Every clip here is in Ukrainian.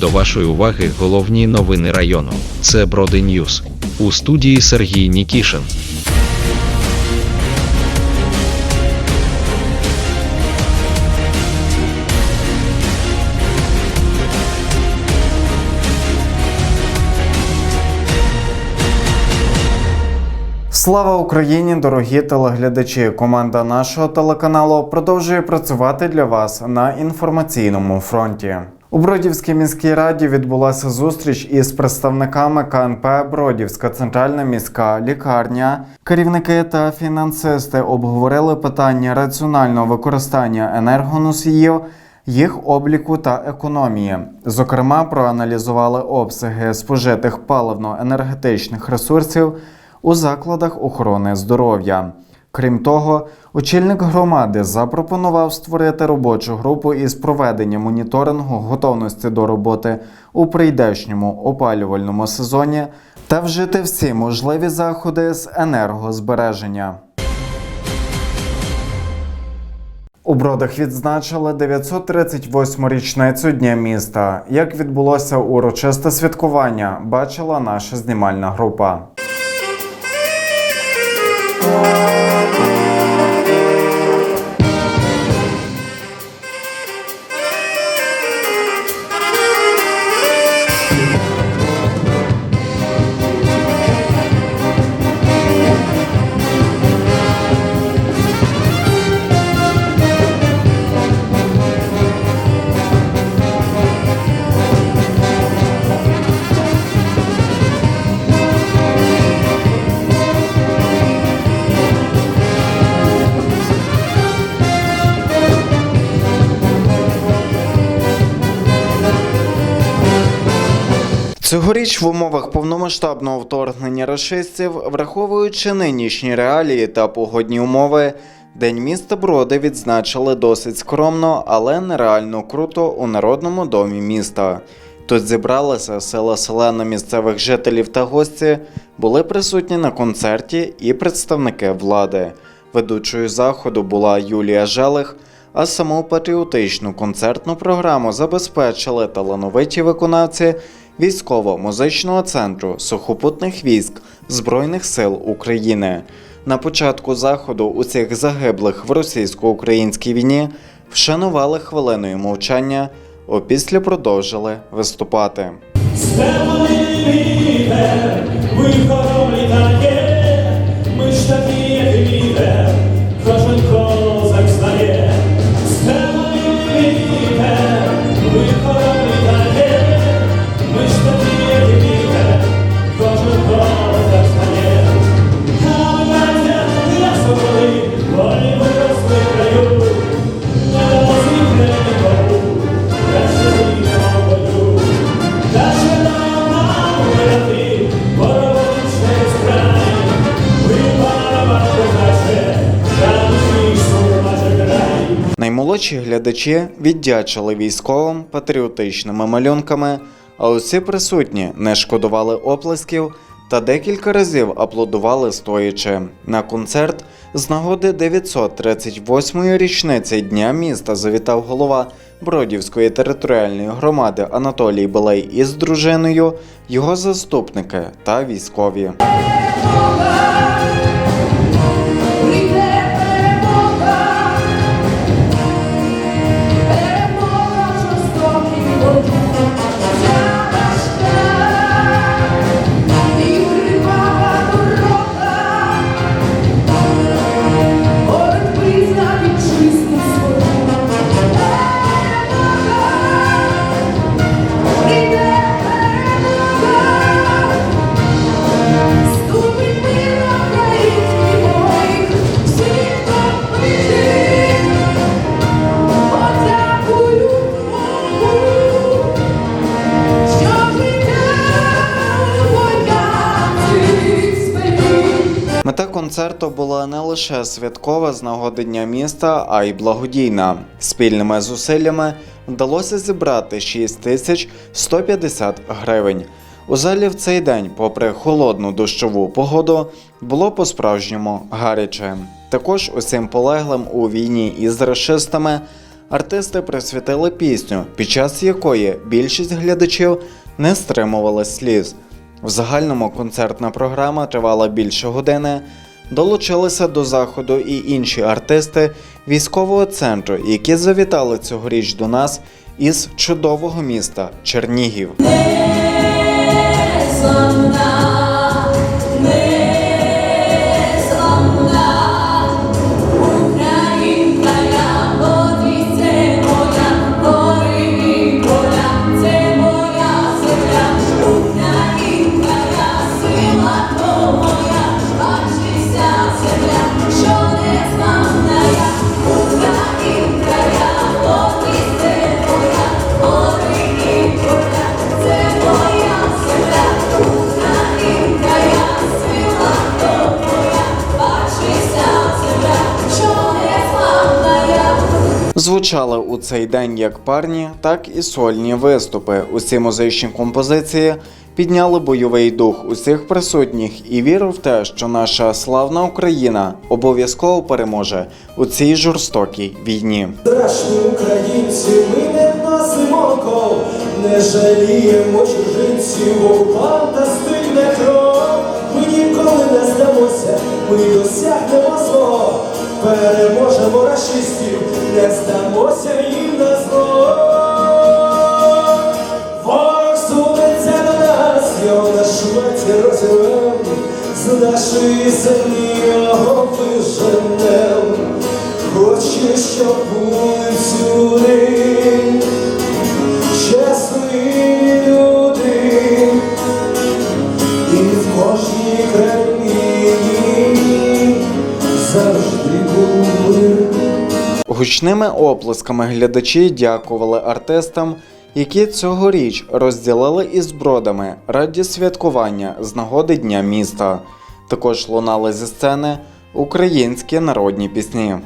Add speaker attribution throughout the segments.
Speaker 1: До вашої уваги головні новини району. Це Броди Ньюс. У студії Сергій Нікішин.
Speaker 2: Слава Україні, дорогі телеглядачі! Команда нашого телеканалу продовжує працювати для вас на інформаційному фронті. У Бродівській міській раді відбулася зустріч із представниками КНП Бродівська центральна міська лікарня. Керівники та фінансисти обговорили питання раціонального використання енергоносіїв, їх обліку та економії. Зокрема, проаналізували обсяги спожитих паливно-енергетичних ресурсів у закладах охорони здоров'я. Крім того, очільник громади запропонував створити робочу групу із проведення моніторингу готовності до роботи у прийдешньому опалювальному сезоні та вжити всі можливі заходи з енергозбереження. У Бродах відзначили 938 річницю Дня міста. Як відбулося урочисте святкування, бачила наша знімальна група. Цьогоріч в умовах повномасштабного вторгнення рашистів, враховуючи нинішні реалії та погодні умови, День міста Броди відзначили досить скромно, але нереально круто у народному домі міста. Тут зібралися села селена місцевих жителів та гості, були присутні на концерті і представники влади. Ведучою заходу була Юлія Желих, а саму патріотичну концертну програму забезпечили талановиті виконавці військово-музичного центру сухопутних військ Збройних сил України. На початку заходу у цих загиблих в російсько-українській війні вшанували хвилиною мовчання, опісля продовжили виступати.
Speaker 3: Вихором літає,
Speaker 2: Наймолодші глядачі віддячили військовим патріотичними малюнками, а усі присутні не шкодували оплесків та декілька разів аплодували стоячи. На концерт з нагоди 938-ї річниці Дня міста завітав голова Бродівської територіальної громади Анатолій Балей із дружиною, його заступники та військові. Концерту була не лише святкова з нагоди Дня міста, а й благодійна. Спільними зусиллями вдалося зібрати 6150 гривень. У залі в цей день, попри холодну дощову погоду, було по-справжньому гаряче. Також усім полеглим у війні із рашистами, артисти присвятили пісню, під час якої більшість глядачів не стримували сліз. В загальному концертна програма тривала більше години. Долучилися до заходу і інші артисти військового центру, які завітали цьогоріч до нас із чудового міста Чернігів. Звучали у цей день як парні, так і сольні виступи. Усі музичні композиції підняли бойовий дух усіх присутніх і віру в те, що наша славна Україна обов'язково переможе у цій жорстокій війні.
Speaker 4: Страшні українці, ми не носимо ков, не жаліємо чужинців, окупанта стильне кров. Ми ніколи не здамося, ми досягнемо свого, переможемо рашистів, не здамося їм на зло. Ворог нас, його на шматі розірвем, з нашої землі. Хочу, щоб були всюди чесні люди, і в кожній країні завжди був мир.
Speaker 2: Гучними оплесками глядачі дякували артистам, які цьогоріч розділили із бродами раді святкування з нагоди Дня міста. Також лунали зі сцени українські народні пісні.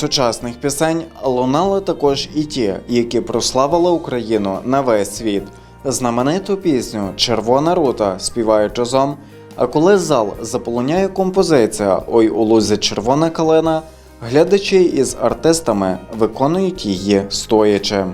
Speaker 2: Сучасних пісень, лунали також і ті, які прославили Україну на весь світ. Знамениту пісню Червона рута співають разом. А коли зал заполоняє композиція Ой у лузі червона калина, глядачі із артистами виконують її стоячи.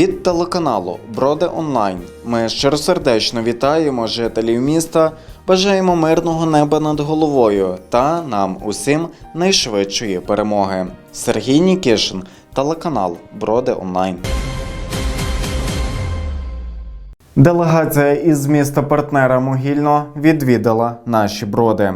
Speaker 2: Від телеканалу Броди Онлайн ми щиросердечно вітаємо жителів міста, бажаємо мирного неба над головою та нам усім найшвидшої перемоги. Сергій Нікішин, телеканал Броди Онлайн. Делегація із міста партнера Могільно відвідала наші броди.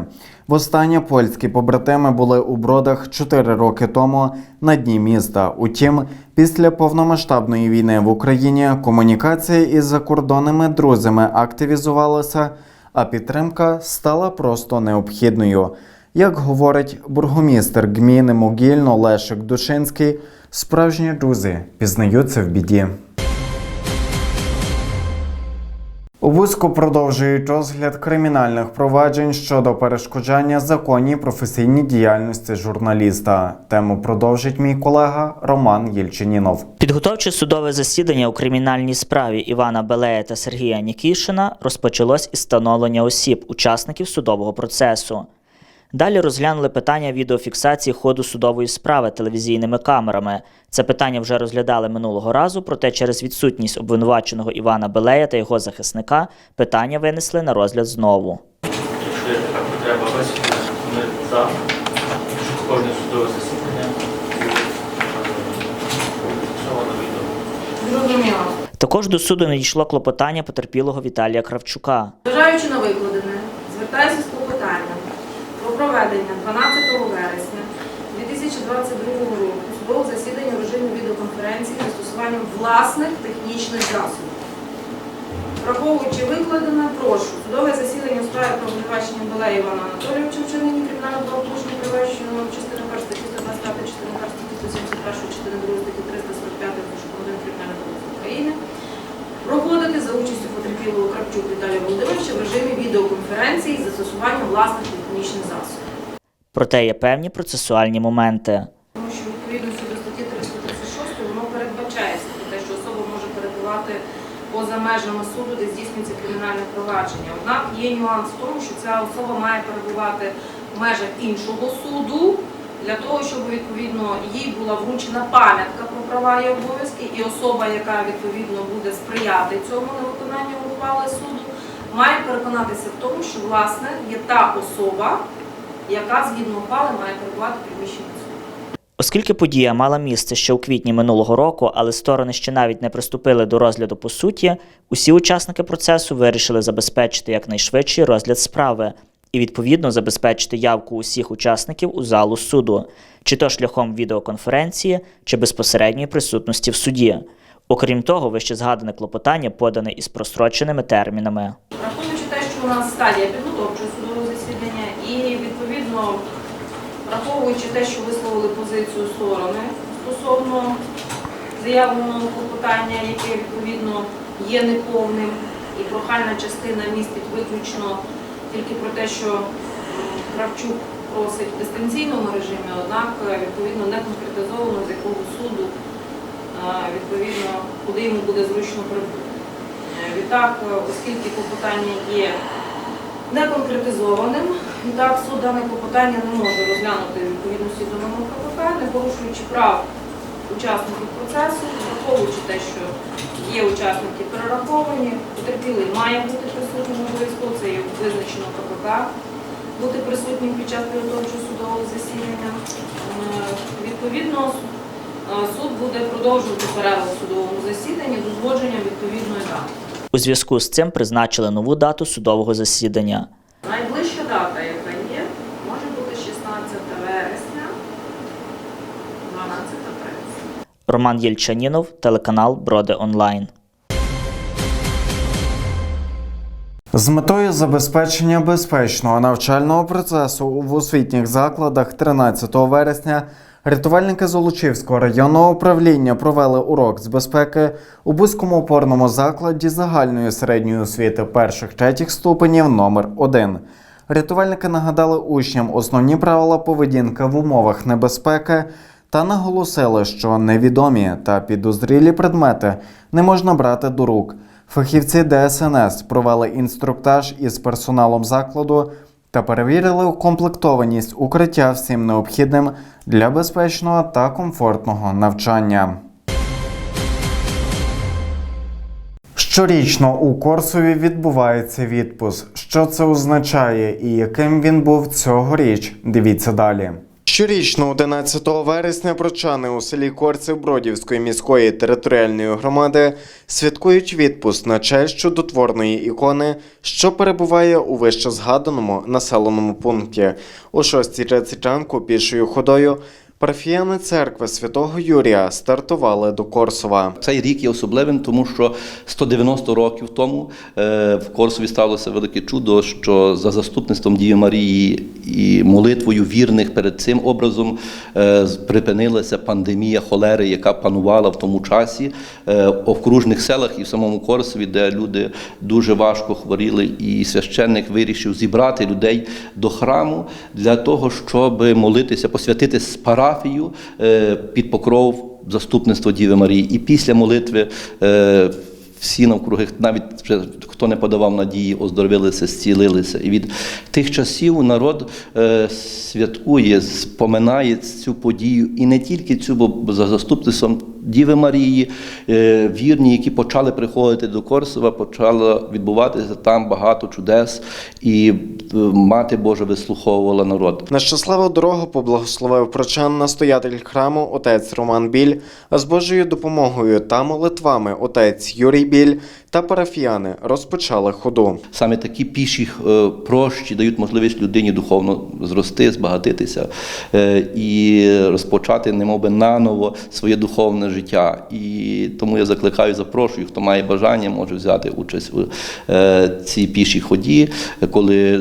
Speaker 2: Востаннє польські побратими були у бродах 4 роки тому на дні міста. Утім, після повномасштабної війни в Україні комунікація із закордонними друзями активізувалася, а підтримка стала просто необхідною. Як говорить бургомістр гміни Могільно Лешик Душинський, справжні друзі пізнаються в біді. У вузку продовжують розгляд кримінальних проваджень щодо перешкоджання законній професійній діяльності журналіста. Тему продовжить мій колега Роман Єльчинінов.
Speaker 5: Підготовче судове засідання у кримінальній справі Івана Белея та Сергія Нікішина розпочалось із встановлення осіб, учасників судового процесу. Далі розглянули питання відеофіксації ходу судової справи телевізійними камерами. Це питання вже розглядали минулого разу, проте через відсутність обвинуваченого Івана Белея та його захисника питання винесли на розгляд знову.
Speaker 6: Якщо є така потреба ми за, кожне судове засідання відео.
Speaker 7: Зрозуміло.
Speaker 5: Також до суду надійшло клопотання потерпілого Віталія Кравчука.
Speaker 7: Зважаючи на викладене, звертаюся з клопотанням про проведення 12 вересня 2022 року судового засідання в режимі відеоконференції з застосуванням власних технічних засобів. Враховуючи викладене, прошу судове засідання у справі про обвинувачення Балея Івана Анатолійовича в чиненні кримінального правопорушення, передбаченого частини 1 статті 125, частини 1 статті 171, частини 2 статті 345 Кримінального України проходити за участю потерпілого Кравчук Віталія Володимировича в режимі відеоконференції з застосуванням власних технічних засобів.
Speaker 5: Проте є певні процесуальні моменти.
Speaker 7: Тому що відповідності до статті 336 воно передбачається про те, що особа може перебувати поза межами суду, де здійснюється кримінальне провадження. Однак є нюанс в тому, що ця особа має перебувати в межах іншого суду для того, щоб відповідно їй була вручена пам'ятка про права і обов'язки, і особа, яка відповідно буде сприяти цьому невиконанню ухвали суду, має переконатися в тому, що власне є та особа, яка згідно ухвали має перебувати в приміщенні.
Speaker 5: Оскільки подія мала місце ще у квітні минулого року, але сторони ще навіть не приступили до розгляду по суті, усі учасники процесу вирішили забезпечити якнайшвидший розгляд справи і відповідно забезпечити явку усіх учасників у залу суду, чи то шляхом відеоконференції, чи безпосередньої присутності в суді. Окрім того, вище згадане клопотання подане із простроченими термінами.
Speaker 7: Враховуючи те, що у нас стадія підготовчого судового засідання, і відповідно враховуючи те, що висловили позицію сторони стосовно заявленого клопотання, яке відповідно є неповним, і прохальна частина містить виключно тільки про те, що Кравчук просить в дистанційному режимі, однак е, відповідно не конкретизовано з якого суду, е, відповідно, куди йому буде зручно прибути. Е, Відтак, оскільки клопотання є неконкретизованим, відтак суд дане клопотання не може розглянути відповідності до норму КПК, не порушуючи прав учасників процесу, враховуючи те, що є учасники перераховані, потерпілий має бути присутнім обов'язково, це є визначено КПК, бути присутнім під час підготовчого судового засідання. Е, Відповідно, е, суд буде продовжувати перерву судовому засіданні з узгодженням відповідної дати.
Speaker 5: У зв'язку з цим призначили нову дату судового засідання.
Speaker 7: Найближча дата, яка є, може бути 16 вересня, 12.30.
Speaker 5: Роман Єльчанінов, телеканал Броди Онлайн.
Speaker 2: З метою забезпечення безпечного навчального процесу в освітніх закладах 13 вересня рятувальники Золочівського районного управління провели урок з безпеки у Бузькому опорному закладі загальної середньої освіти перших третіх ступенів номер 1 Рятувальники нагадали учням основні правила поведінки в умовах небезпеки та наголосили, що невідомі та підозрілі предмети не можна брати до рук. Фахівці ДСНС провели інструктаж із персоналом закладу та перевірили укомплектованість укриття всім необхідним для безпечного та комфортного навчання. Щорічно у Корсові відбувається відпуск. Що це означає і яким він був цьогоріч? Дивіться далі. Щорічно, 11 вересня, прочани у селі Корців Бродівської міської територіальної громади святкують відпуск на честь чудотворної ікони, що перебуває у вище згаданому населеному пункті. О 6.30 ранку пішою ходою парафіяни церкви святого Юрія стартували до Корсова.
Speaker 8: Цей рік є особливим, тому що 190 років тому е, в Корсові сталося велике чудо, що за заступництвом Дії Марії і молитвою вірних перед цим образом е, припинилася пандемія холери, яка панувала в тому часі е, в окружних селах і в самому Корсові, де люди дуже важко хворіли, і священник вирішив зібрати людей до храму для того, щоб молитися, посвятити с- парафію е, під покров заступництво Діви Марії. І після молитви е, всі навкруги, навіть хто не подавав надії, оздоровилися, зцілилися. І від тих часів народ е, святкує, споминає цю подію, і не тільки цю, бо за заступництвом Діви Марії, е, вірні, які почали приходити до Корсова, почало відбуватися там багато чудес, і е, Мати Божа вислуховувала народ.
Speaker 2: На щасливу дорогу поблагословив прочан настоятель храму отець Роман Біль, а з Божою допомогою та молитвами отець Юрій Біль та парафіяни розпочали ходу.
Speaker 8: Саме такі піші е, прощі дають можливість людині духовно зрости, збагатитися е, і розпочати, немовби наново своє духовне життя. І тому я закликаю, запрошую, хто має бажання, може взяти участь у е, цій пішій ході, коли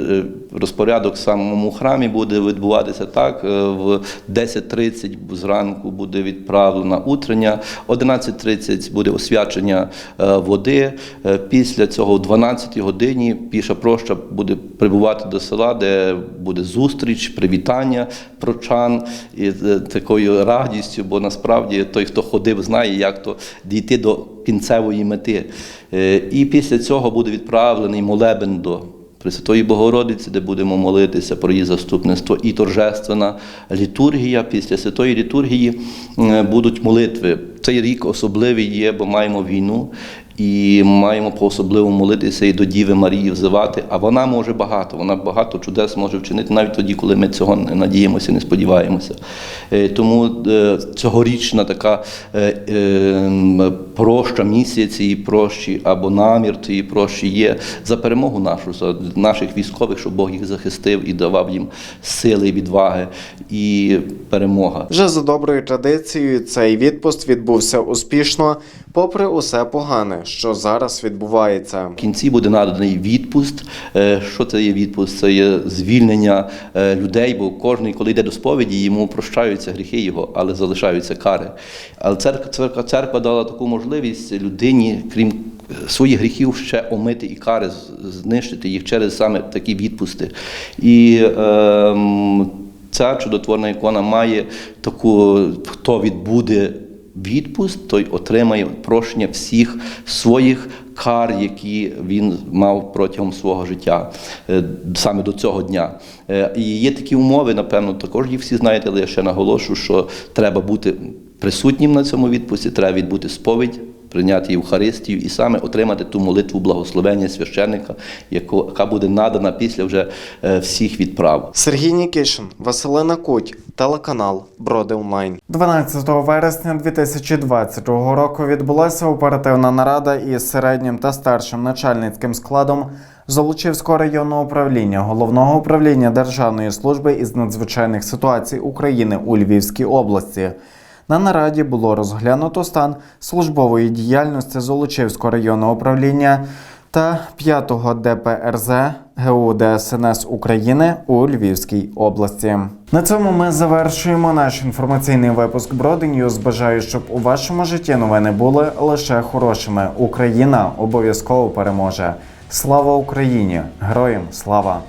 Speaker 8: розпорядок в самому храмі буде відбуватися так. е, В 10.30 зранку буде відправлена утрення, 11.30 буде освячення е, води. Е, Після цього о 12 годині піша проща буде прибувати до села, де буде зустріч, привітання прочан і такою радістю, бо насправді той, хто ходив, знає, як то дійти до кінцевої мети. І після цього буде відправлений молебен до Пресвятої Богородиці, де будемо молитися про її заступництво, і торжественна літургія. Після святої літургії е, будуть молитви. Цей рік особливий є, бо маємо війну. І маємо по особливому молитися і до Діви Марії взивати. А вона може багато, вона багато чудес може вчинити навіть тоді, коли ми цього не надіємося, не сподіваємося. Е, Тому е, цьогорічна така е, проща, місія цієї прощі або намір цієї прощі є за перемогу нашу, за наших військових, щоб Бог їх захистив і давав їм сили, відваги і перемога.
Speaker 2: Вже за доброю традицією цей відпуст відбувся успішно, попри усе погане, що зараз відбувається.
Speaker 8: В кінці буде наданий відпуст. Е, Що це є відпуст? Це є звільнення е, людей, бо кожен, коли йде до сповіді, йому прощаються гріхи його, але залишаються кари. Але церква, церква, церква дала таку можливість людині, крім е, своїх гріхів, ще омити і кари, знищити їх через саме такі відпусти. І ем, ця чудотворна ікона має таку, хто відбуде відпуст, той отримає прощення всіх своїх кар, які він мав протягом свого життя, е, саме до цього дня. Е, І є такі умови, напевно, також їх всі знаєте, але я ще наголошу, що треба бути присутнім на цьому відпусті, треба відбути сповідь. Прийняти Євхаристію і саме отримати ту молитву благословення священника, яку- яка буде надана після вже е, всіх відправ.
Speaker 2: Сергій Нікішин, Василина Куть, телеканал Броди Онлайн. 12 вересня 2022 року відбулася оперативна нарада із середнім та старшим начальницьким складом Золочівського районного управління головного управління Державної служби із надзвичайних ситуацій України у Львівській області. На нараді було розглянуто стан службової діяльності Золочівського районного управління та 5-го ДПРЗ ГУ ДСНС України у Львівській області. На цьому ми завершуємо наш інформаційний випуск Броди Ньюз. Бажаю, щоб у вашому житті новини були лише хорошими. Україна обов'язково переможе. Слава Україні! Героям слава!